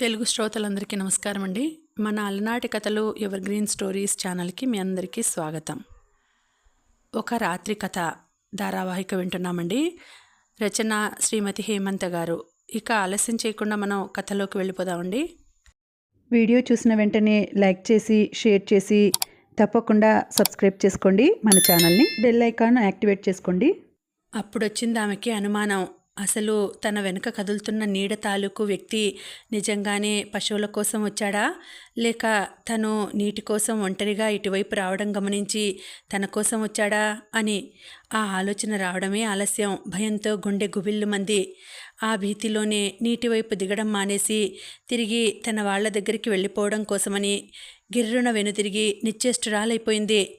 తెలుగు శ్రోతలందరికీ నమస్కారం అండి. మన అలనాటి కథలు ఎవర్ గ్రీన్ స్టోరీస్ ఛానల్కి మీ అందరికీ స్వాగతం. ఒక రాత్రి కథ ధారావాహిక వింటున్నామండి. రచన శ్రీమతి హేమంత గారు. ఇక ఆలస్యం చేయకుండా మనం కథలోకి వెళ్ళిపోదామండి. వీడియో చూసిన వెంటనే లైక్ చేసి షేర్ చేసి తప్పకుండా సబ్స్క్రైబ్ చేసుకోండి. మన ఛానల్ని బెల్ ఐకాన్ యాక్టివేట్ చేసుకోండి. అప్పుడొచ్చింది ఆమెకి అనుమానం. అసలు తన వెనుక కదులుతున్న నీడ తాలూకు వ్యక్తి నిజంగానే పశువుల కోసం వచ్చాడా? లేక తను నీటి కోసం ఒంటరిగా ఇటువైపు రావడం గమనించి తన కోసం వచ్చాడా? అని ఆ ఆలోచన రావడమే ఆలస్యం. భయంతో గుండె గుబిల్లు మంది. ఆ భీతిలోనే నీటి వైపు దిగడం మానేసి తిరిగి తన వాళ్ళ దగ్గరికి వెళ్ళిపోవడం కోసమని గిర్రున వెనుతిరిగి నిశ్చేష్టురాలైపోయింది.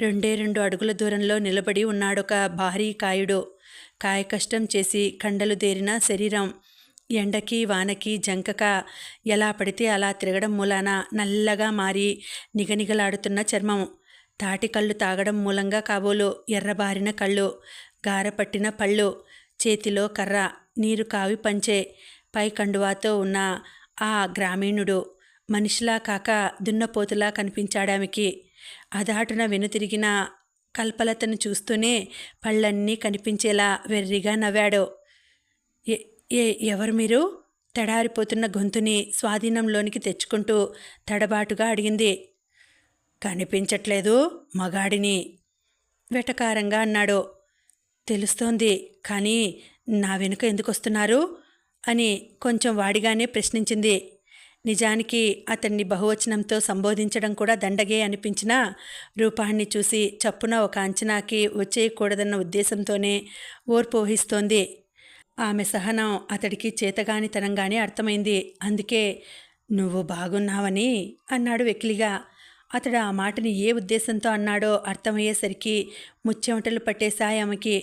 రెండే రెండు అడుగుల దూరంలో నిలబడి ఉన్నాడొక భారీ కాయుడు. కాయ కష్టం చేసి కండలు దేరిన శరీరం. ఎండకి వానకి జంకక ఎలా పడితే అలా తిరగడం మూలాన నల్లగా మారి నిగనిగలాడుతున్న చర్మం. తాటి కళ్ళు తాగడం మూలంగా కాబోలు ఎర్రబారిన కళ్ళు గారపట్టిన పళ్ళు చేతిలో కర్ర నీరు కావి పంచే పై కండువాతో ఉన్న ఆ గ్రామీణుడు మనిషిలా కాక దున్నపోతులా కనిపించాడామికి. అదాటున వెనుతిరిగిన కల్పలతను చూస్తూనే పళ్ళన్నీ కనిపించేలా వెర్రిగా నవ్వాడు. ఏ ఏ ఎవరు మీరు? తడారిపోతున్న గొంతుని స్వాధీనంలోనికి తెచ్చుకుంటూ తడబాటుగా అడిగింది. కనిపించట్లేదు మగాడిని వెటకారంగా అన్నాడు. తెలుస్తోంది కానీ నా వెనుక ఎందుకు వస్తున్నారు అని కొంచెం వాడిగానే ప్రశ్నించింది. నిజానికి అతన్ని బహువచనంతో సంబోధించడం కూడా దండగే అనిపించినా రూపాన్ని చూసి చప్పున ఒక అంచనాకి వచ్చేయకూడదన్న ఉద్దేశంతోనే ఓర్పు వహిస్తోంది. ఆమె సహనం అతడికి చేతగానితనంగానే అర్థమైంది. అందుకే నువ్వు బాగున్నావని అన్నాడు వెకిలిగా. అతడు ఆ మాటని ఏ ఉద్దేశంతో అన్నాడో అర్థమయ్యేసరికి ముచ్చెమటలు పట్టేశాయి ఆమెకి.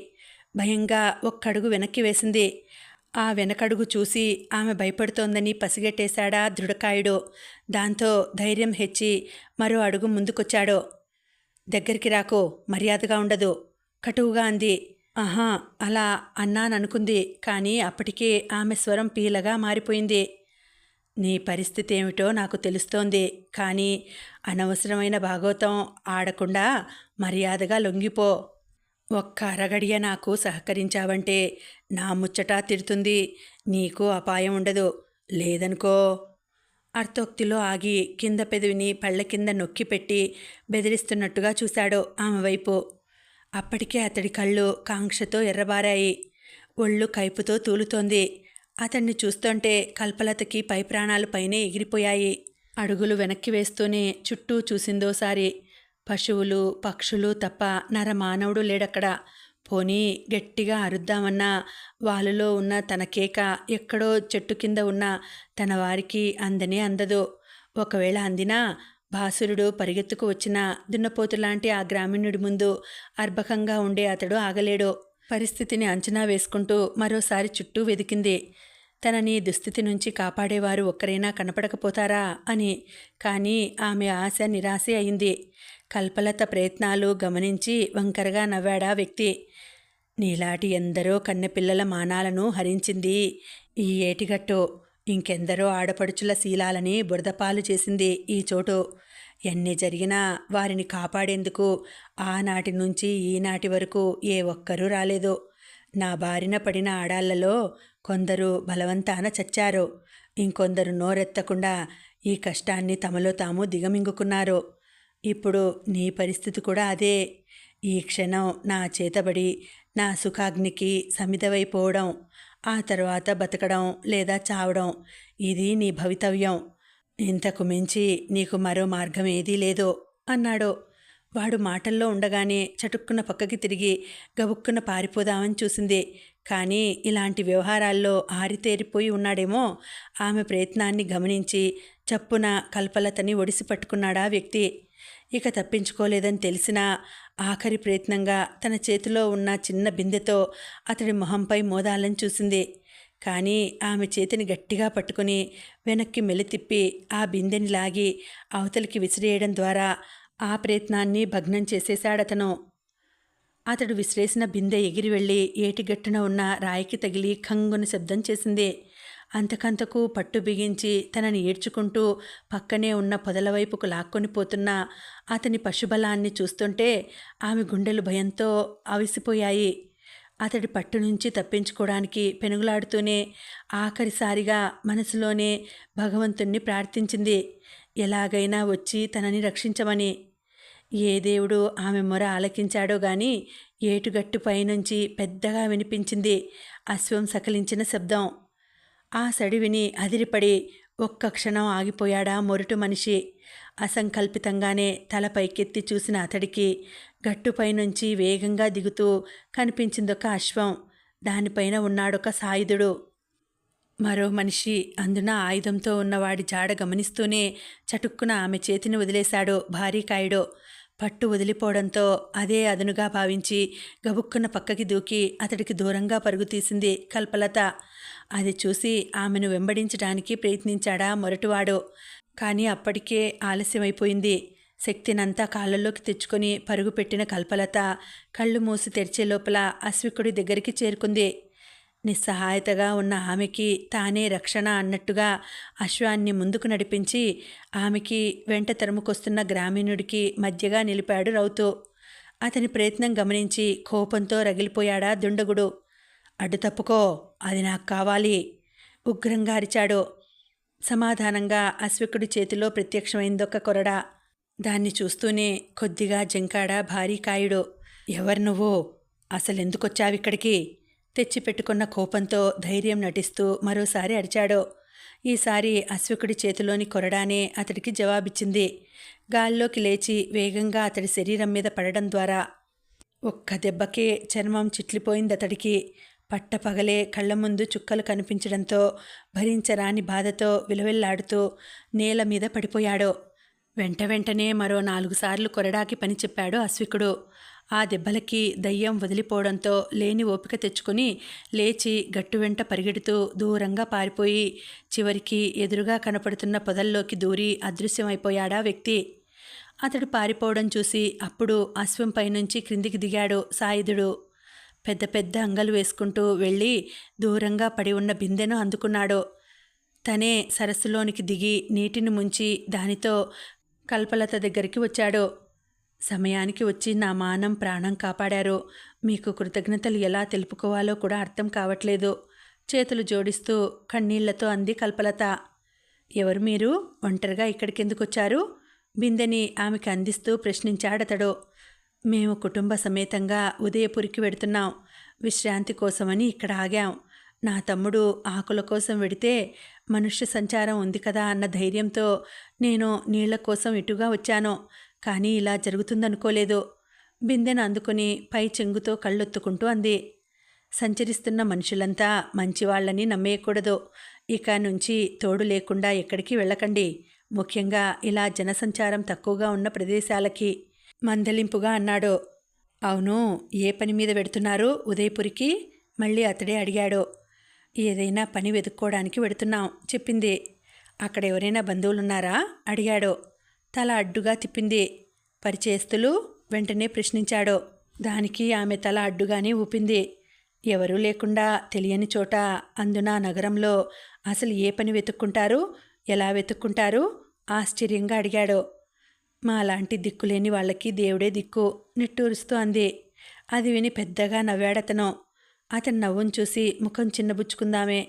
భయంగా ఒక్కడుగు వెనక్కి వేసింది. ఆ వెనకడుగు చూసి ఆమె భయపడుతోందని పసిగట్టేశాడా దృఢకాయుడు. దాంతో ధైర్యం హెచ్చి మరో అడుగు ముందుకొచ్చాడు. దగ్గరికి రాకో మర్యాదగా ఉండదు. కటువుగా అంది. ఆహా అలా అన్నాననుకుంది కానీ అప్పటికే ఆమె స్వరం పీలగా మారిపోయింది. నీ పరిస్థితి ఏమిటో నాకు తెలుస్తోంది కానీ అనవసరమైన భాగోతం ఆడకుండా మర్యాదగా లొంగిపో. ఒక్క అరగడియ నాకు సహకరించావంటే నా ముచ్చట తిడుతుంది. నీకు అపాయం ఉండదు. లేదనుకో. అర్థోక్తిలో ఆగి కింద పెదవిని పళ్ళ కింద నొక్కి పెట్టి బెదిరిస్తున్నట్టుగా చూశాడు ఆమె వైపు. అప్పటికే అతడి కళ్ళు కాంక్షతో ఎర్రబారాయి. ఒళ్ళు కైపుతో తూలుతోంది. అతన్ని చూస్తుంటే కల్పలతకి పై ప్రాణాలు పైనే ఎగిరిపోయాయి. అడుగులు వెనక్కి వేస్తూనే చుట్టూ చూసిందోసారి. పశువులు పక్షులు తప్ప నర మానవుడు లేడక్కడ. పోనీ గట్టిగా అరుద్దామన్నా వాళ్ళలో ఉన్న తన కేక ఎక్కడో చెట్టు కింద ఉన్న తన వారికి అందనే అందదు. ఒకవేళ అందినా భాసురుడు పరిగెత్తుకు వచ్చిన దున్నపోతులాంటి ఆ గ్రామీణుడి ముందు అర్భకంగా ఉండే అతడు ఆగలేడు. పరిస్థితిని అంచనా వేసుకుంటూ మరోసారి చుట్టూ వెదికింది. తనని దుస్థితి నుంచి కాపాడేవారు ఒక్కరైనా కనపడకపోతారా అని. కానీ ఆమె ఆశ నిరాశ అయింది. కల్పలత ప్రయత్నాలు గమనించి వంకరగా నవ్వాడా వ్యక్తి. నీలాటి ఎందరో కన్నెపిల్లల మానాలను హరించింది. ఈ ఏటిగట్టు ఇంకెందరో ఆడపడుచుల శీలాలని బురదపాలు చేసింది ఈ చోటు. ఎన్ని జరిగినా వారిని కాపాడేందుకు ఆనాటి నుంచి ఈనాటి వరకు ఏ ఒక్కరూ రాలేదు. నా బారిన పడిన ఆడాళ్ళలో కొందరు బలవంతాన చచ్చారు. ఇంకొందరు నోరెత్తకుండా ఈ కష్టాన్ని తమలో తాము దిగమింగుకున్నారు. ఇప్పుడు నీ పరిస్థితి కూడా అదే. ఈ క్షణం నా చేతబడి నా సుఖాగ్నికి సమితవైపోవడం ఆ తర్వాత బతకడం లేదా చావడం ఇది నీ భవితవ్యం. ఇంతకు మించి నీకు మరో మార్గం ఏదీ లేదో అన్నాడు. వాడు మాటల్లో ఉండగానే చటుక్కున పక్కకి తిరిగి గబుక్కున పారిపోదామని చూసింది. కానీ ఇలాంటి వ్యవహారాల్లో ఆరితేరిపోయి ఉన్నాడేమో. ఆమె ప్రయత్నాన్ని గమనించి చప్పున కల్పలతని ఒడిసి పట్టుకున్నాడా వ్యక్తి. ఇక తప్పించుకోలేదని తెలిసినా ఆఖరి ప్రయత్నంగా తన చేతిలో ఉన్న చిన్న బిందెతో అతడి మొహంపై మోదాలని చూసింది. కానీ ఆమె చేతిని గట్టిగా పట్టుకుని వెనక్కి మెలితిప్పి ఆ బిందెని లాగి అవతలికి విసిరేయడం ద్వారా ఆ ప్రయత్నాన్ని భగ్నం చేసేశాడతను. అతడు విసిరేసిన బిందె ఎగిరి వెళ్ళి ఏటిగట్టున ఉన్న రాయికి తగిలి ఖంగున శబ్దం చేసింది. అంతకంతకు పట్టు బిగించి తనని ఏడ్చుకుంటూ పక్కనే ఉన్న పొదల వైపుకు లాక్కొని పోతున్న అతని పశుబలాన్ని చూస్తుంటే ఆమె గుండెలు భయంతో అవిసిపోయాయి. అతడి పట్టు నుంచి తప్పించుకోవడానికి పెనుగులాడుతూనే ఆఖరిసారిగా మనసులోనే భగవంతుణ్ణి ప్రార్థించింది. ఎలాగైనా వచ్చి తనని రక్షించమని. ఏ దేవుడు ఆమె మొర ఆలకించాడో గాని ఏటుగట్టు పైనుంచి పెద్దగా వినిపించింది. అశ్వం సకలించిన శబ్దం. ఆ సడివిని అదిరిపడి ఒక్క క్షణం ఆగిపోయాడా మొరుటు మనిషి. అసంకల్పితంగానే తల పైకెత్తి చూసిన అతడికి గట్టుపై నుంచి వేగంగా దిగుతూ కనిపించిందొక అశ్వం. దానిపైన ఉన్నాడొక సాయుధుడు. మరో మనిషి అందున ఆయుధంతో ఉన్నవాడి జాడ గమనిస్తూనే చటుక్కున ఆమె చేతిని వదిలేశాడు భారీకాయుడు పట్టు వదిలిపోవడంతో అదే అదునుగా భావించి గబుక్కున పక్కకి దూకి అతడికి దూరంగా పరుగు తీసింది కల్పలత. అది చూసి ఆమెను వెంబడించడానికి ప్రయత్నించాడా మొరటివాడు. కానీ అప్పటికే ఆలస్యమైపోయింది. శక్తినంతా కాళ్ళలోకి తెచ్చుకొని పరుగుపెట్టిన కల్పలత కళ్ళు మూసి తెరిచే లోపల అశ్వికుడి దగ్గరికి చేరుకుంది. నిస్సహాయతగా ఉన్న ఆమెకి తానే రక్షణ అన్నట్టుగా అశ్వాన్ని ముందుకు నడిపించి ఆమెకి వెంట తరుముకొస్తున్న గ్రామీణుడికి మధ్యగా నిలిపాడు రౌతు. అతని ప్రయత్నం గమనించి కోపంతో రగిలిపోయాడా దుండగుడు. అడ్డు తప్పుకో. అది నాకు కావాలి. ఉగ్రంగా అరిచాడు. సమాధానంగా అశ్వికుడి చేతిలో ప్రత్యక్షమైందొక్క కొరడ. దాన్ని చూస్తూనే కొద్దిగా జంకాడ భారీ కాయుడు. ఎవరు నువ్వు? అసలెందుకొచ్చావిక్కడికి? తెచ్చిపెట్టుకున్న కోపంతో ధైర్యం నటిస్తూ మరోసారి అరిచాడు. ఈసారి అశ్వికుడి చేతిలోని కొరడానే అతడికి జవాబిచ్చింది. గాల్లోకి లేచి వేగంగా అతడి శరీరం మీద పడడం ద్వారా. ఒక్క దెబ్బకే చర్మం చిట్లిపోయింది అతడికి పట్టపగలే కళ్ళ ముందు చుక్కలు కనిపించడంతో భరించరాని బాధతో విలవిల్లాడుతూ నేల మీద పడిపోయాడు. వెంట వెంటనే మరో నాలుగు సార్లు కొరడాకి పని చెప్పాడు అశ్వికుడు. ఆ దెబ్బలకి దయ్యం వదిలిపోవడంతో లేని ఓపిక తెచ్చుకుని లేచి గట్టు వెంట పరిగెడుతూ దూరంగా పారిపోయి చివరికి ఎదురుగా కనపడుతున్న పొదల్లోకి దూరి అదృశ్యమైపోయాడా వ్యక్తి. అతడు పారిపోవడం చూసి అప్పుడు అశ్వంపై పైనుంచి క్రిందికి దిగాడు సాయుధుడు. పెద్ద పెద్ద అంగలు వేసుకుంటూ వెళ్ళి దూరంగా పడి ఉన్న బిందెను అందుకున్నాడు. తనే సరస్సులోనికి దిగి నీటిని ముంచి దానితో కల్పలత దగ్గరికి వచ్చాడు. సమయానికి వచ్చి నా మానం ప్రాణం కాపాడారు. మీకు కృతజ్ఞతలు ఎలా తెలుపుకోవాలో కూడా అర్థం కావట్లేదు. చేతులు జోడిస్తూ కన్నీళ్ళతో అంది కల్పలత. ఎవరు మీరు? ఒంటరిగా ఇక్కడికెందుకొచ్చారు బిందెని ఆమెకి అందిస్తూ ప్రశ్నించాడతడు. మేము కుటుంబ సమేతంగా ఉదయపురికి వెడుతున్నాం. విశ్రాంతి కోసమని ఇక్కడ ఆగాం. నా తమ్ముడు ఆకుల కోసం వెడితే మనుష్య సంచారం ఉంది కదా అన్న ధైర్యంతో నేను నీళ్ళ కోసం ఇటుగా వచ్చాను. కానీ ఇలా జరుగుతుందనుకోలేదు. బిందెను అందుకుని పై చెంగుతో కళ్ళొత్తుకుంటూ అంది. సంచరిస్తున్న మనుషులంతా మంచివాళ్ళని నమ్మేయకూడదు. ఇక నుంచి తోడు లేకుండా ఎక్కడికి వెళ్ళకండి. ముఖ్యంగా ఇలా జనసంచారం తక్కువగా ఉన్న ప్రదేశాలకి. మందలింపుగా అన్నాడు. అవును ఏ పని మీద వెడుతున్నారు ఉదయపురికి? మళ్ళీ అతడే అడిగాడు. ఏదైనా పని వెతుక్కోవడానికి వెడుతున్నాం చెప్పింది. అక్కడ ఎవరైనా బంధువులున్నారా? అడిగాడు. తల అడ్డుగా తిప్పింది. పరిచయస్తులు వెంటనే ప్రశ్నించాడు. దానికి ఆమె తల అడ్డుగానే ఊపింది. ఎవరూ లేకుండా తెలియని చోట అందున నగరంలో అసలు ఏ పని వెతుక్కుంటారు? ఎలా వెతుక్కుంటారు? ఆశ్చర్యంగా అడిగాడు. మా లాంటి దిక్కులేని వాళ్ళకి దేవుడే దిక్కు నిట్టూరుస్తూ అంది. అది విని పెద్దగా నవ్వాడతను. అతని నవ్వును చూసి ముఖం చిన్నబుచ్చుకుందామే.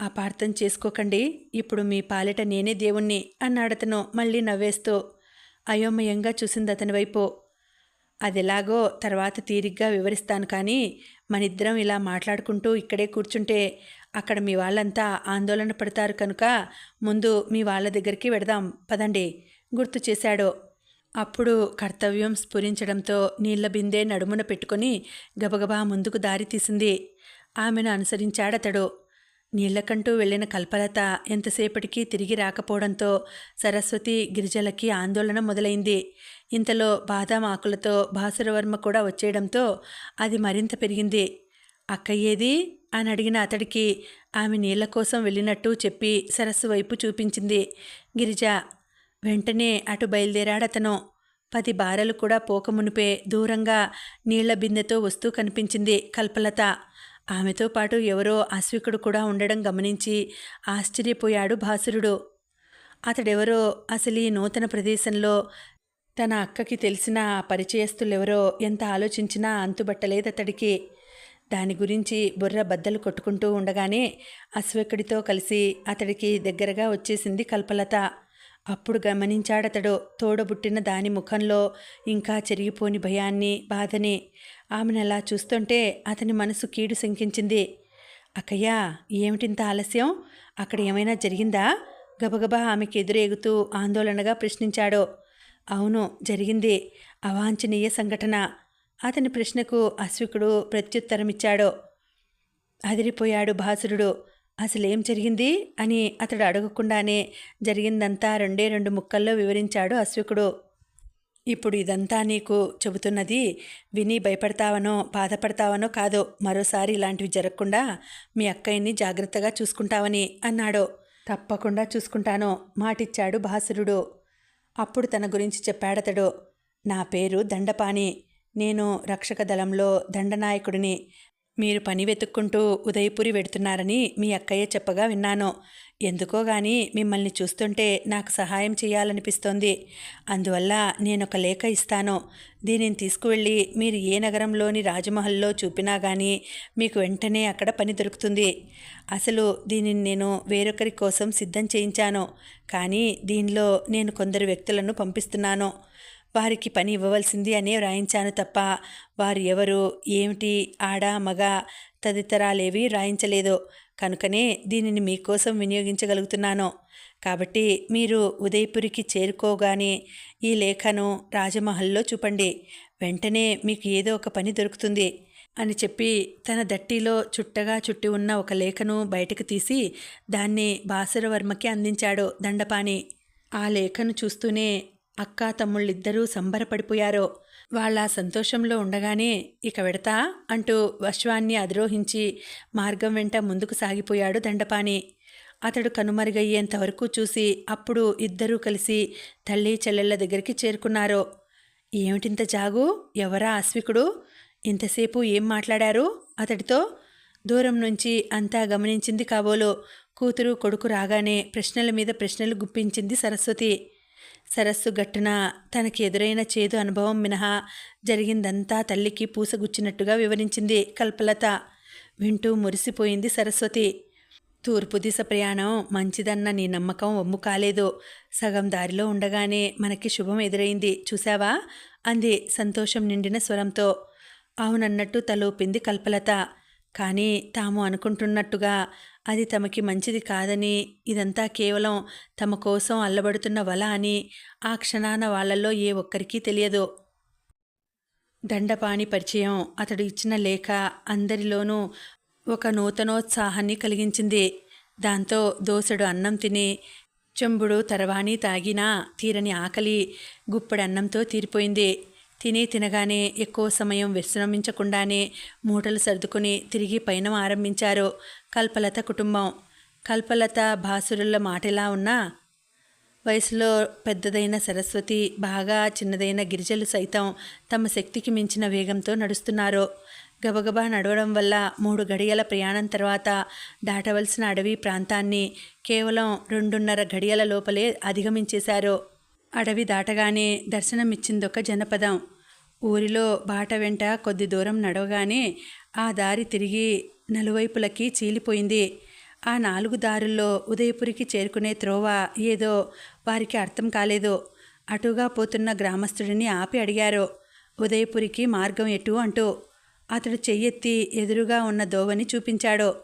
అపార్థం చేసుకోకండి. ఇప్పుడు మీ పాలిట నేనే దేవుణ్ణి అన్నాడతను మళ్ళీ నవ్వేస్తూ. అయోమయంగా చూసింది అతని వైపు. అదెలాగో తర్వాత తీరిగ్గా వివరిస్తాను కానీ మనిద్దరం ఇలా మాట్లాడుకుంటూ ఇక్కడే కూర్చుంటే అక్కడ మీ వాళ్ళంతా ఆందోళన పడతారు కనుక ముందు మీ వాళ్ళ దగ్గరికి వెడదాం. పదండి. గుర్తు చేశాడు. అప్పుడు కర్తవ్యం స్ఫురించడంతో నీళ్ళ బిందె నడుమున పెట్టుకొని గబగబా ముందుకు దారి తీసింది. ఆమెను అనుసరించాడతడు. నీళ్ళకంటూ వెళ్ళిన కల్పలత ఎంతసేపటికి తిరిగి రాకపోవడంతో సరస్వతి గిరిజలకి ఆందోళన మొదలైంది. ఇంతలో బాదాం ఆకులతో భాసురవర్మ కూడా వచ్చేయడంతో అది మరింత పెరిగింది. అక్కయ్యేది? అని అడిగిన అతడికి ఆమె నీళ్ళ కోసం వెళ్ళినట్టు చెప్పి సరస్సు వైపు చూపించింది. గిరిజ వెంటనే అటు బయలుదేరాడతను పది బారలు కూడా పోకమునిపే దూరంగా నీళ్ళ బిందెతో వస్తూ కనిపించింది కల్పలత. ఆమెతో పాటు ఎవరో అశ్వికుడు కూడా ఉండడం గమనించి ఆశ్చర్యపోయాడు భాసురుడు. అతడెవరో అసలు ఈ నూతన ప్రదేశంలో తన అక్కకి తెలిసిన పరిచయస్తులెవరో ఎంత ఆలోచించినా అంతుబట్టలేదు అతడికి దాని గురించి బుర్ర బద్దలు కొట్టుకుంటూ ఉండగానే అశ్వకుడితో కలిసి అతడికి దగ్గరగా వచ్చేసింది కల్పలత. అప్పుడు గమనించాడతడు. తోడబుట్టిన దాని ముఖంలో ఇంకా చెరిగిపోని భయాన్ని బాధని. ఆమెను అలా చూస్తుంటే అతని మనసు కీడు శంకించింది. అక్కయ్య ఏమిటింత ఆలస్యం? అక్కడ ఏమైనా జరిగిందా? గబగబా ఆమెకి ఎదురేగుతూ ఆందోళనగా ప్రశ్నించాడు. అవును జరిగింది. అవాంఛనీయ సంఘటన. అతని ప్రశ్నకు అశ్వికుడు ప్రత్యుత్తరమిచ్చాడు. అదిరిపోయాడు భాసురుడు. అసలేం జరిగింది అని అతడు అడగకుండానే జరిగిందంతా రెండే రెండు ముక్కల్లో వివరించాడు అశ్వికుడు. ఇప్పుడు ఇదంతా నీకు చెబుతున్నది విని భయపడతావనో బాధపడతావనో కాదో మరోసారి ఇలాంటివి జరగకుండా మీ అక్కయ్యని జాగ్రత్తగా చూసుకుంటావని అన్నాడు. తప్పకుండా చూసుకుంటాను మాటిచ్చాడు భాసురుడు అప్పుడు తన గురించి చెప్పాడతడు. నా పేరు దండపాణి. నేను రక్షక దళంలో దండనాయకుడిని. మీరు పని వెతుక్కుంటూ ఉదయపురి వెడుతున్నారని మీ అక్కయ్య చెప్పగా విన్నాను. ఎందుకో గాని మిమ్మల్ని చూస్తుంటే నాకు సహాయం చేయాలనిపిస్తోంది. అందువల్ల నేను ఒక లేఖ ఇస్తాను. దీనిని తీసుకువెళ్ళి మీరు ఏ నగరంలోని రాజమహల్లో చూపినా కానీ మీకు వెంటనే అక్కడ పని దొరుకుతుంది. అసలు దీనిని నేను వేరొకరి కోసం సిద్ధం చేయించాను. కానీ దీనిలో నేను కొందరు వ్యక్తులను పంపిస్తున్నాను. వారికి పని ఇవ్వవలసింది అనే వ్రాయించాను తప్ప వారు ఎవరు ఏమిటి ఆడ మగ తదితరాలేవి వ్రాయించలేదు. కనుకనే దీనిని మీకోసం వినియోగించగలుగుతున్నాను. కాబట్టి మీరు ఉదయపురికి చేరుకోగానే ఈ లేఖను రాజమహల్లో చూపండి. వెంటనే మీకు ఏదో ఒక పని దొరుకుతుంది అని చెప్పి తన దట్టిలో చుట్టగా చుట్టి ఉన్న ఒక లేఖను బయటకు తీసి దాన్ని బాసురవర్మకి అందించాడు దండపాణి. ఆ లేఖను చూస్తూనే అక్క తమ్ముళ్ళిద్దరూ సంబరపడిపోయారో. వాళ్ళ సంతోషంలో ఉండగానే ఇక వెడతా అంటూ అశ్వాన్ని అధిరోహించి మార్గం వెంట ముందుకు సాగిపోయాడు దండపాణి. అతడు కనుమరుగయ్యేంత వరకు చూసి అప్పుడు ఇద్దరూ కలిసి తల్లి చెల్లెళ్ళ దగ్గరికి చేరుకున్నారు. ఏమిటింత జాగు? ఎవరా అశ్వికుడు ఇంతసేపు ఏం మాట్లాడారు? అతడితో దూరం నుంచి అంతా గమనించింది కాబోలో. కూతురు కొడుకు రాగానే ప్రశ్నల మీద ప్రశ్నలు గుప్పించింది సరస్వతి. సరస్సు గట్టున తనకి ఎదురైన చేదు అనుభవం మినహా జరిగిందంతా తల్లికి పూసగుచ్చినట్టుగా వివరించింది కల్పలత. వింటూ మురిసిపోయింది సరస్వతి. తూర్పు దిశ ప్రయాణం మంచిదన్న నీ నమ్మకం ఒమ్ము కాలేదు. సగం దారిలో ఉండగానే మనకి శుభం ఎదురైంది. చూశావా? అంది సంతోషం నిండిన స్వరంతో. అవునన్నట్టు తలూపింది కల్పలత. కానీ తాము అనుకుంటున్నట్టుగా అది తమకి మంచిది కాదని ఇదంతా కేవలం తమ కోసం అల్లబడుతున్న వల అని ఆ క్షణాన వాళ్ళల్లో ఏ ఒక్కరికీ తెలియదు. దండపాణి పరిచయం అతడు ఇచ్చిన లేఖ అందరిలోనూ ఒక నూతనోత్సాహాన్ని కలిగించింది. దాంతో దోసెడు అన్నం తిని చెంబుడు తరవాణి తాగినా తీరని ఆకలి గుప్పడి అన్నంతో తీరిపోయింది. తిని తినగానే ఎక్కువ సమయం విశ్రమించకుండానే మూటలు సర్దుకుని తిరిగి పయనం ఆరంభించారు. కల్పలత కుటుంబం. కల్పలత భాసురుల మాటెలా ఉన్నా? వయసులో పెద్దదైన సరస్వతి బాగా చిన్నదైన గిరిజలు సైతం తమ శక్తికి మించిన వేగంతో నడుస్తున్నారు. గబగబా నడవడం వల్ల మూడు గడియల ప్రయాణం తర్వాత దాటవలసిన అడవి ప్రాంతాన్ని కేవలం రెండున్నర గడియల లోపలే అధిగమించేశారు. అడవి దాటగానే దర్శనమిచ్చిందొక జనపదం. ఊరిలో బాట వెంట కొద్ది దూరం నడవగానే ఆ దారి తిరిగి నలువైపులకి చీలిపోయింది. ఆ నాలుగు దారుల్లో ఉదయపురికి చేరుకునే త్రోవ ఏదో వారికి అర్థం కాలేదు. అటుగా పోతున్న గ్రామస్తుడిని ఆపి అడిగారు. ఉదయపురికి మార్గం ఎటు అంటూ అతడు చెయ్యెత్తి ఎదురుగా ఉన్న దోవని చూపించాడు.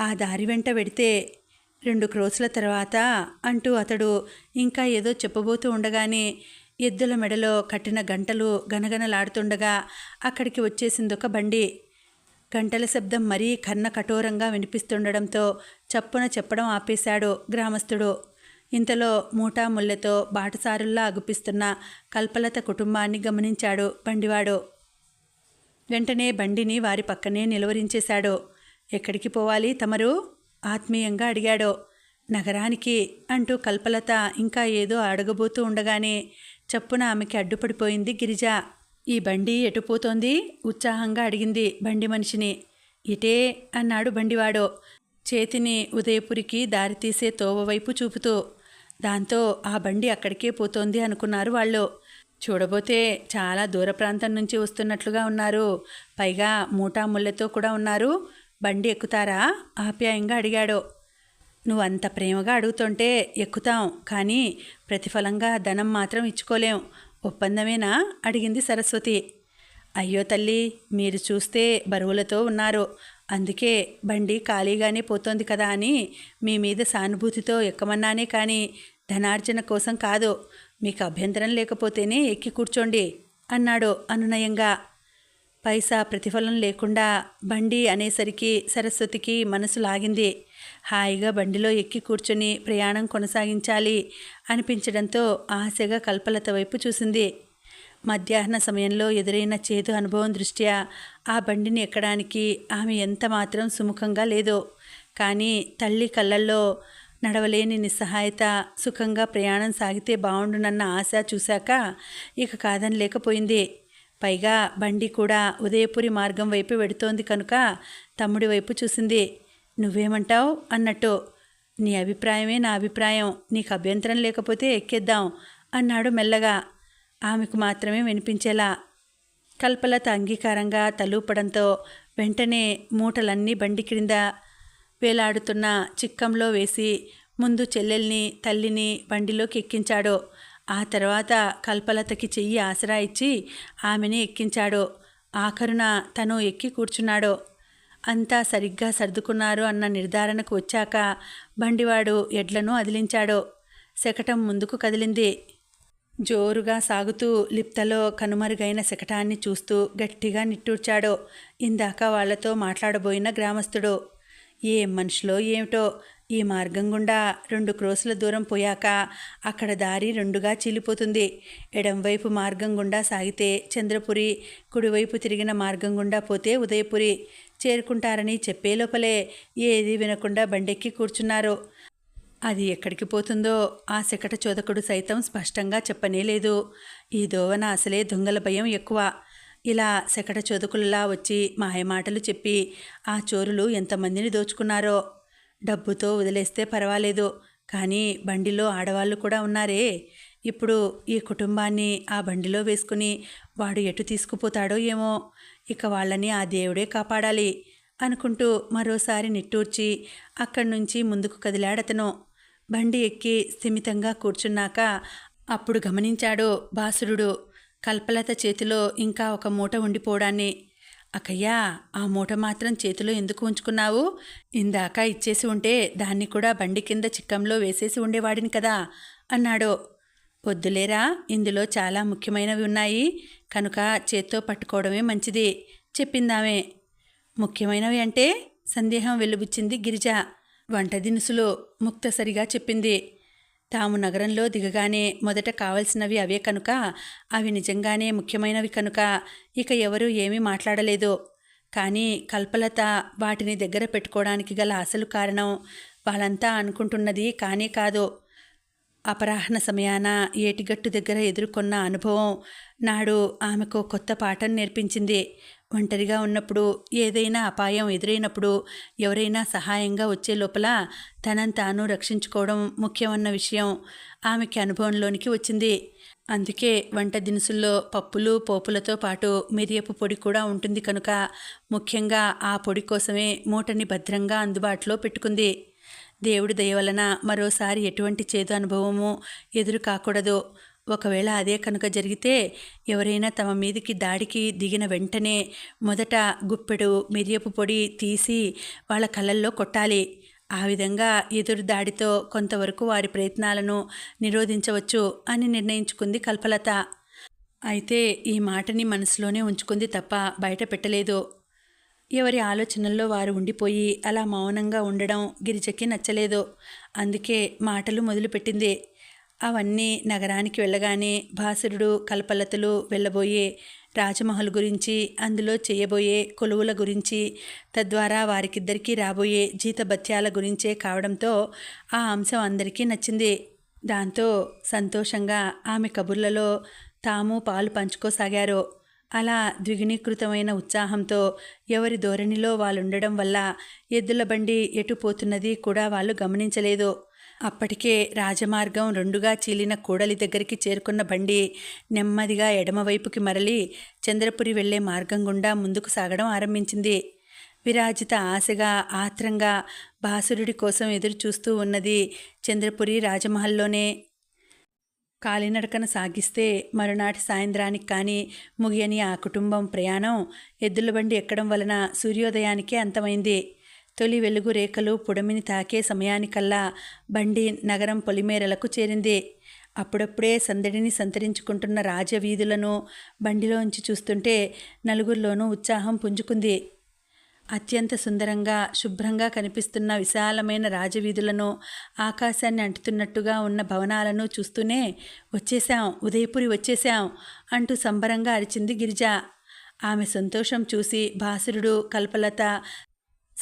ఆ దారి వెంట వెడితే రెండు క్రోసుల తర్వాత అంటూ అతడు ఇంకా ఏదో చెప్పబోతూ ఉండగానే ఎద్దుల మెడలో కట్టిన గంటలు గనగనలాడుతుండగా అక్కడికి వచ్చేసిందొక బండి. గంటల శబ్దం మరీ కన్న కఠోరంగా వినిపిస్తుండడంతో చప్పున చెప్పడం ఆపేశాడు గ్రామస్తుడు ఇంతలో మూటా ముళ్ళతో బాటసారుల్లా అగుపిస్తున్న కల్పలత కుటుంబాన్ని గమనించాడు బండివాడు. వెంటనే బండిని వారి పక్కనే నిలువరించేశాడు. ఎక్కడికి పోవాలి తమరు? ఆత్మీయంగా అడిగాడు. నగరానికి అంటూ కల్పలత ఇంకా ఏదో అడగబోతూ ఉండగానే చప్పున ఆమెకి అడ్డుపడిపోయింది గిరిజ. ఈ బండి ఎటుపోతోంది ఉత్సాహంగా అడిగింది బండి మనిషిని. ఇటే అన్నాడు బండివాడు చేతిని ఉదయపురికి దారితీసే తోవ వైపు చూపుతూ. దాంతో ఆ బండి అక్కడికే పోతోంది అనుకున్నారు వాళ్ళు. చూడబోతే చాలా దూర ప్రాంతం నుంచి వస్తున్నట్లుగా ఉన్నారు. పైగా మూటా ముళ్ళతో కూడా ఉన్నారు. బండి ఎక్కుతారా? ఆప్యాయంగా అడిగాడు. నువ్వంత ప్రేమగా అడుగుతుంటే ఎక్కుతాం కానీ ప్రతిఫలంగా ధనం మాత్రం ఇచ్చుకోలేం. ఒప్పందమేనా? అడిగింది సరస్వతి. అయ్యో తల్లి మీరు చూస్తే బరువులతో ఉన్నారు. అందుకే బండి ఖాళీగానే పోతోంది కదా అని మీ మీద సానుభూతితో ఎక్కమన్నానే కానీ ధనార్జన కోసం కాదు. మీకు అభ్యంతరం లేకపోతేనే ఎక్కి కూర్చోండి అన్నాడు అనునయంగా. పైసా ప్రతిఫలం లేకుండా బండి అనేసరికి సరస్వతికి మనసు లాగింది. హాయిగా బండిలో ఎక్కి కూర్చొని ప్రయాణం కొనసాగించాలి అనిపించడంతో ఆశగా కల్పలత వైపు చూసింది. మధ్యాహ్న సమయంలో ఎదురైన చేదు అనుభవం దృష్ట్యా ఆ బండిని ఎక్కడానికి ఆమె ఎంత మాత్రం సుముఖంగా లేదో. కానీ తల్లి కళ్ళల్లో నడవలేని నిస్సహాయత సుఖంగా ప్రయాణం సాగితే బాగుండునన్న ఆశ చూశాక ఇక కాదని లేకపోయింది. పైగా బండి కూడా ఉదయపురి మార్గం వైపు వెడుతోంది కనుక తమ్ముడి వైపు చూసింది. నువ్వేమంటావు అన్నట్టు నీ అభిప్రాయమే నా అభిప్రాయం నీకు అభ్యంతరం లేకపోతే ఎక్కేద్దాం అన్నాడు మెల్లగా. ఆమెకు మాత్రమే వినిపించేలా కల్పలత అంగీకారంగా తలూపడంతో వెంటనే మూటలన్నీ బండి క్రింద వేలాడుతున్న చిక్కంలో వేసి ముందు చెల్లెల్ని తల్లిని బండిలోకి ఎక్కించాడు. ఆ తర్వాత కల్పలతకి చెయ్యి ఆసరా ఇచ్చి ఆమెని ఎక్కించాడు. ఆఖరున తను ఎక్కి కూర్చున్నాడు. అంతా సరిగ్గా సర్దుకున్నారు అన్న నిర్ధారణకు వచ్చాక బండివాడు ఎడ్లను అదిలించాడు. శకటం ముందుకు కదిలింది. జోరుగా సాగుతూ లిప్తలో కనుమరుగైన శకటాన్ని చూస్తూ గట్టిగా నిట్టూర్చాడు. ఇందాక వాళ్ళతో మాట్లాడబోయిన గ్రామస్తుడు ఏ మనుషులో ఏమిటో ఈ మార్గం గుండా రెండు క్రోసుల దూరం పోయాక అక్కడ దారి రెండుగా చీలిపోతుంది. ఎడంవైపు మార్గం గుండా సాగితే చంద్రపురి కుడివైపు తిరిగిన మార్గం గుండా పోతే ఉదయపురి. చేరుకుంటారని చెప్పే లోపలే ఏది వినకుండా బండెక్కి కూర్చున్నారు. అది ఎక్కడికి పోతుందో ఆ శకట చోదకుడు సైతం స్పష్టంగా చెప్పనే లేదు. ఈ దోవన అసలే దొంగల భయం ఎక్కువ. ఇలా శకట చోదకులలా వచ్చి మాయమాటలు చెప్పి ఆ చోరులు ఎంతమందిని దోచుకున్నారో డబ్బుతో వదిలేస్తే పర్వాలేదు. కానీ బండిలో ఆడవాళ్ళు కూడా ఉన్నారే. ఇప్పుడు ఈ కుటుంబాన్ని ఆ బండిలో వేసుకుని వాడు ఎటు తీసుకుపోతాడో ఏమో. ఇక వాళ్ళని ఆ దేవుడే కాపాడాలి అనుకుంటూ మరోసారి నిట్టూర్చి అక్కడి నుంచి ముందుకు కదిలాడతను బండి ఎక్కి స్థిమితంగా కూర్చున్నాక అప్పుడు గమనించాడు బాసురుడు. కల్పలత చేతిలో ఇంకా ఒక మూట ఉండిపోవడాన్ని. అక్కయ్యా ఆ మూట మాత్రం చేతిలో ఎందుకు ఉంచుకున్నావు? ఇందాక ఇచ్చేసి ఉంటే దాన్ని కూడా బండి కింద చిక్కంలో వేసేసి ఉండేవాడిని కదా అన్నాడు. వద్దులేరా ఇందులో చాలా ముఖ్యమైనవి ఉన్నాయి. కనుక చేత్తో పట్టుకోవడమే మంచిది చెప్పిందామే. ముఖ్యమైనవి అంటే సందేహం వెలుబుచ్చింది గిరిజ. వంట దినుసులు ముక్తసరిగా చెప్పింది. తాము నగరంలో దిగగానే మొదట కావలసినవి అవే కనుక అవి నిజంగానే ముఖ్యమైనవి కనుక. ఇక ఎవరూ ఏమీ మాట్లాడలేదు. కానీ కల్పలత వాటిని దగ్గర పెట్టుకోవడానికి గల అసలు కారణం వాళ్ళంతా అనుకుంటున్నది కానీ కాదు. అపరాహ్న సమయాన ఏటిగట్టు దగ్గర ఎదుర్కొన్న అనుభవం నాడు ఆమెకు కొత్త పాఠం నేర్పించింది. ఒంటరిగా ఉన్నప్పుడు ఏదైనా అపాయం ఎదురైనప్పుడు ఎవరైనా సహాయంగా వచ్చే లోపల తనను తాను రక్షించుకోవడం ముఖ్యమన్న విషయం ఆమెకి అనుభవంలోనికి వచ్చింది. అందుకే వంట దినుసుల్లో పప్పులు పోపులతో పాటు మిరియపు పొడి కూడా ఉంటుంది కనుక ముఖ్యంగా ఆ పొడి కోసమే మూటని భద్రంగా అందుబాటులో పెట్టుకుంది. దేవుడి దయ వలన మరోసారి ఎటువంటి చేదు అనుభవము ఎదురు కాకూడదు ఒకవేళ అదే కనుక జరిగితే ఎవరైనా తమ మీదికి దాడికి దిగిన వెంటనే మొదట గుప్పెడు మిరియపు పొడి తీసి వాళ్ళ కళ్ళల్లో కొట్టాలి. ఆ విధంగా ఎదురు దాడితో కొంతవరకు వారి ప్రయత్నాలను నిరోధించవచ్చు అని నిర్ణయించుకుంది కల్పలత. అయితే ఈ మాటని మనసులోనే ఉంచుకుంది తప్ప బయట పెట్టలేదు. ఎవరి ఆలోచనల్లో వారు ఉండిపోయి అలా మౌనంగా ఉండడం గిరిజకి నచ్చలేదు. అందుకే మాటలు మొదలుపెట్టింది అవన్నీ నగరానికి వెళ్ళగానే భాసురుడు కల్పలతలు వెళ్ళబోయే రాజమహల్ గురించి అందులో చేయబోయే కొలువుల గురించి తద్వారా వారికిద్దరికీ రాబోయే జీతభత్యాల గురించే కావడంతో ఆ అంశం అందరికీ నచ్చింది. దాంతో సంతోషంగా ఆమె కబుర్లలో తాము పాలు పంచుకోసాగారు. అలా ద్విగుణీకృతమైన ఉత్సాహంతో ఎవరి ధోరణిలో వాళ్ళు ఉండడం వల్ల ఎద్దుల బండి ఎటు పోతున్నది కూడా వాళ్ళు గమనించలేదు. అప్పటికే రాజమార్గం రెండుగా చీలిన కూడలి దగ్గరికి చేరుకున్న బండి నెమ్మదిగా ఎడమవైపుకి మరలి చంద్రపురి వెళ్ళే మార్గం గుండా ముందుకు సాగడం ఆరంభించింది. విరాజిత ఆశగా ఆత్రంగా బాసురుడి కోసం ఎదురు చూస్తూ ఉన్నది చంద్రపురి రాజమహల్లోనే. కాలినడకన సాగిస్తే మరునాటి సాయంత్రానికి కానీ ముగియని ఆ కుటుంబం ప్రయాణం ఎద్దుల బండి ఎక్కడం వలన సూర్యోదయానికే అంతమైంది. తొలి వెలుగు రేఖలు పుడమిని తాకే సమయానికల్లా బండి నగరం పొలిమేరలకు చేరింది. అప్పుడప్పుడే సందడిని సంతరించుకుంటున్న రాజవీధులను బండిలోంచి చూస్తుంటే నలుగురిలోనూ ఉత్సాహం పుంజుకుంది. అత్యంత సుందరంగా శుభ్రంగా కనిపిస్తున్న విశాలమైన రాజవీధులను ఆకాశాన్ని అంటుతున్నట్టుగా ఉన్న భవనాలను చూస్తూనే వచ్చేశాం ఉదయపురి వచ్చేశాం అంటూ సంబరంగా అరిచింది గిరిజ. ఆమె సంతోషం చూసి భాసురుడు కల్పలత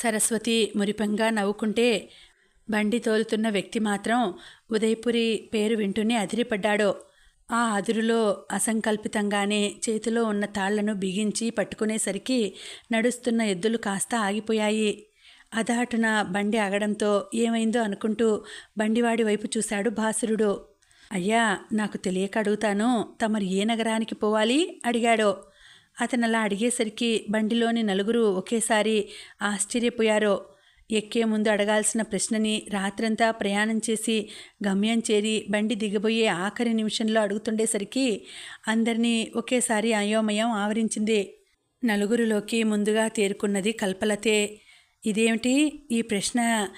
సరస్వతి మురిపంగా నవ్వుకుంటే బండి తోలుతున్న వ్యక్తి మాత్రం ఉదయపురి పేరు వింటూనే అదిరిపడ్డాడు. ఆ అదురులో అసంకల్పితంగానే చేతిలో ఉన్న తాళ్ళను బిగించి పట్టుకునేసరికి నడుస్తున్న ఎద్దులు కాస్త ఆగిపోయాయి. అదాటున బండి ఆగడంతో ఏమైందో అనుకుంటూ బండివాడి వైపు చూశాడు భాసురుడు అయ్యా నాకు తెలియక అడుగుతాను తమరు ఏ నగరానికి పోవాలి? అడిగాడో. అతను అలా అడిగేసరికి బండిలోని నలుగురు ఒకేసారి ఆశ్చర్యపోయారు. ఎక్కే ముందు అడగాల్సిన ప్రశ్నని రాత్రంతా ప్రయాణం చేసి గమ్యం చేరి బండి దిగబోయే ఆఖరి నిమిషంలో అడుగుతుండేసరికి అందరినీ ఒకేసారి అయోమయం ఆవరించింది. నలుగురిలోకి ముందుగా తేరుకున్నది కల్పలతే. ఇదేమిటి? ఈ ప్రశ్న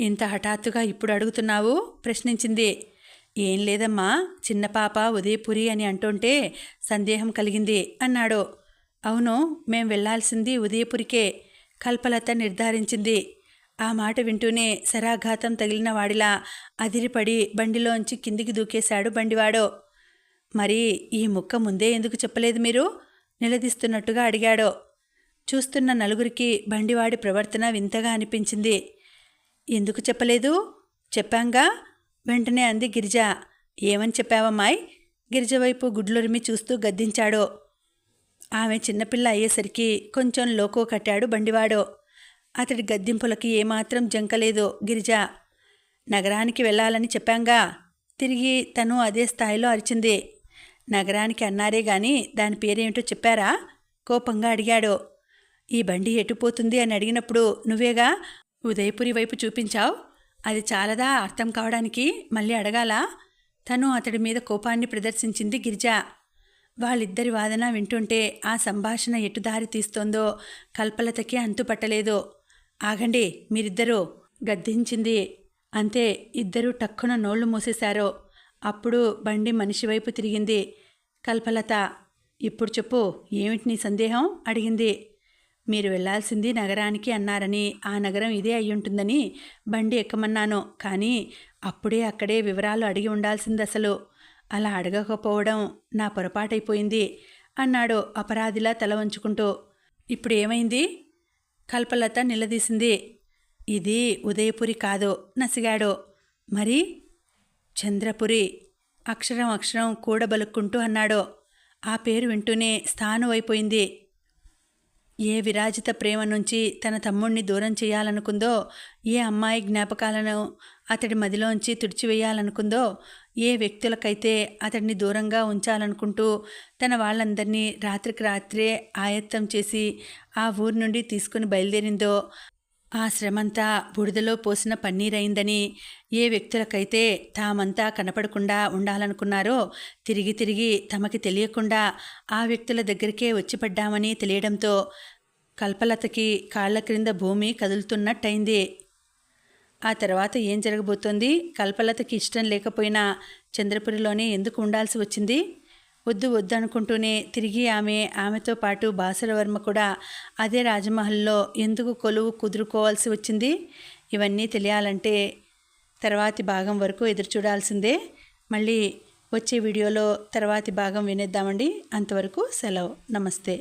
ఇంత హఠాత్తుగా ఇప్పుడు అడుగుతున్నావు? ప్రశ్నించింది. ఏం లేదమ్మా చిన్న పాప ఉదయపురి అని అంటుంటే సందేహం కలిగింది అన్నాడు. అవును మేం వెళ్ళాల్సింది ఉదయపురికే కల్పలత నిర్ధారించింది. ఆ మాట వింటూనే శరాఘాతం తగిలిన వాడిలా అదిరిపడి బండిలోంచి కిందికి దూకేశాడు బండివాడు. మరి ఈ ముక్క ముందే ఎందుకు చెప్పలేదు మీరు? నిలదీస్తున్నట్టుగా అడిగాడు. చూస్తున్న నలుగురికి బండివాడి ప్రవర్తన వింతగా అనిపించింది. ఎందుకు చెప్పలేదు? చెప్పాంగా? వెంటనే అంది గిరిజ. ఏమని చెప్పావమ్మాయ్? గిరిజ వైపు గుడ్లొరిమి చూస్తూ గద్దించాడు. ఆమె చిన్నపిల్ల అయ్యేసరికి కొంచెం లోకో కట్టాడు బండివాడు. అతడి గద్దింపులకి ఏమాత్రం జంకలేదు గిరిజ. నగరానికి వెళ్ళాలని చెప్పాంగా. తిరిగి తను అదే స్థాయిలో అరిచింది. నగరానికి అన్నారే గాని దాని పేరేమిటో చెప్పారా కోపంగా అడిగాడు. ఈ బండి ఎటుపోతుంది అని అడిగినప్పుడు నువ్వేగా ఉదయపురి వైపు చూపించావు? అది చాలదా అర్థం కావడానికి? మళ్ళీ అడగాలా? తను అతడి మీద కోపాన్ని ప్రదర్శించింది గిరిజ. వాళ్ళిద్దరి వాదన వింటుంటే ఆ సంభాషణ ఎటు దారి తీస్తోందో కల్పలతకి అంతుపట్టలేదు. ఆగండి మీరిద్దరూ గద్దించింది. అంతే ఇద్దరూ టక్కున నోళ్ళు మూసేశారు. అప్పుడు బండి మనిషి వైపు తిరిగింది. కల్పలత ఇప్పుడు చెప్పు ఏమిటి నీ సందేహం? అడిగింది. మీరు వెళ్ళాల్సింది నగరానికి అన్నారని ఆ నగరం ఇదే అయ్యుంటుందని బండి ఎక్కమన్నాను. కానీ అప్పుడే అక్కడే వివరాలు అడిగి ఉండాల్సింది అసలు. అలా అడగకపోవడం నా పొరపాటైపోయింది అన్నాడు అపరాధిలా తల వంచుకుంటూ. ఇప్పుడు ఏమైంది కల్పలత నిలదీసింది. ఇది ఉదయపురి కాదు నసిగాడు. మరి? చంద్రపురి. అక్షరం అక్షరం కూడబలుక్కుంటూ అన్నాడు. ఆ పేరు వింటూనే స్థానం అయిపోయింది ఏ విరాజిత ప్రేమ నుంచి తన తమ్ముణ్ణి దూరం చేయాలనుకుందో ఏ అమ్మాయి జ్ఞాపకాలను అతడి మదిలోంచి తుడిచివేయాలనుకుందో ఏ వ్యక్తులకైతే అతడిని దూరంగా ఉంచాలనుకుంటూ తన వాళ్ళందరినీ రాత్రికి రాత్రే ఆయత్తం చేసి ఆ ఊరు నుండి తీసుకుని బయలుదేరిందో ఆ శ్రమంతా బుడిదలో పోసిన పన్నీరైందని ఏ వ్యక్తులకైతే తామంతా కనపడకుండా ఉండాలనుకున్నారో తిరిగి తిరిగి తమకి తెలియకుండా ఆ వ్యక్తుల దగ్గరికే వచ్చిపడ్డామని తెలియడంతో కల్పలతకి కాళ్ళ క్రింద భూమి కదులుతున్నట్టయింది. ఆ తర్వాత ఏం జరగబోతోంది? కల్పలతకి ఇష్టం లేకపోయినా చంద్రపురిలోనే ఎందుకు ఉండాల్సి వచ్చింది? వద్దు వద్దు అనుకుంటూనే తిరిగి ఆమె ఆమెతో పాటు బాసరవర్మ కూడా అదే రాజమహల్లో ఎందుకు కొలువు కుదురుకోవాల్సి వచ్చింది? ఇవన్నీ తెలియాలంటే తర్వాతి భాగం వరకు ఎదురు చూడాల్సిందే. మళ్ళీ వచ్చే వీడియోలో తర్వాతి భాగం వినేద్దామండి. అంతవరకు సెలవు. నమస్తే.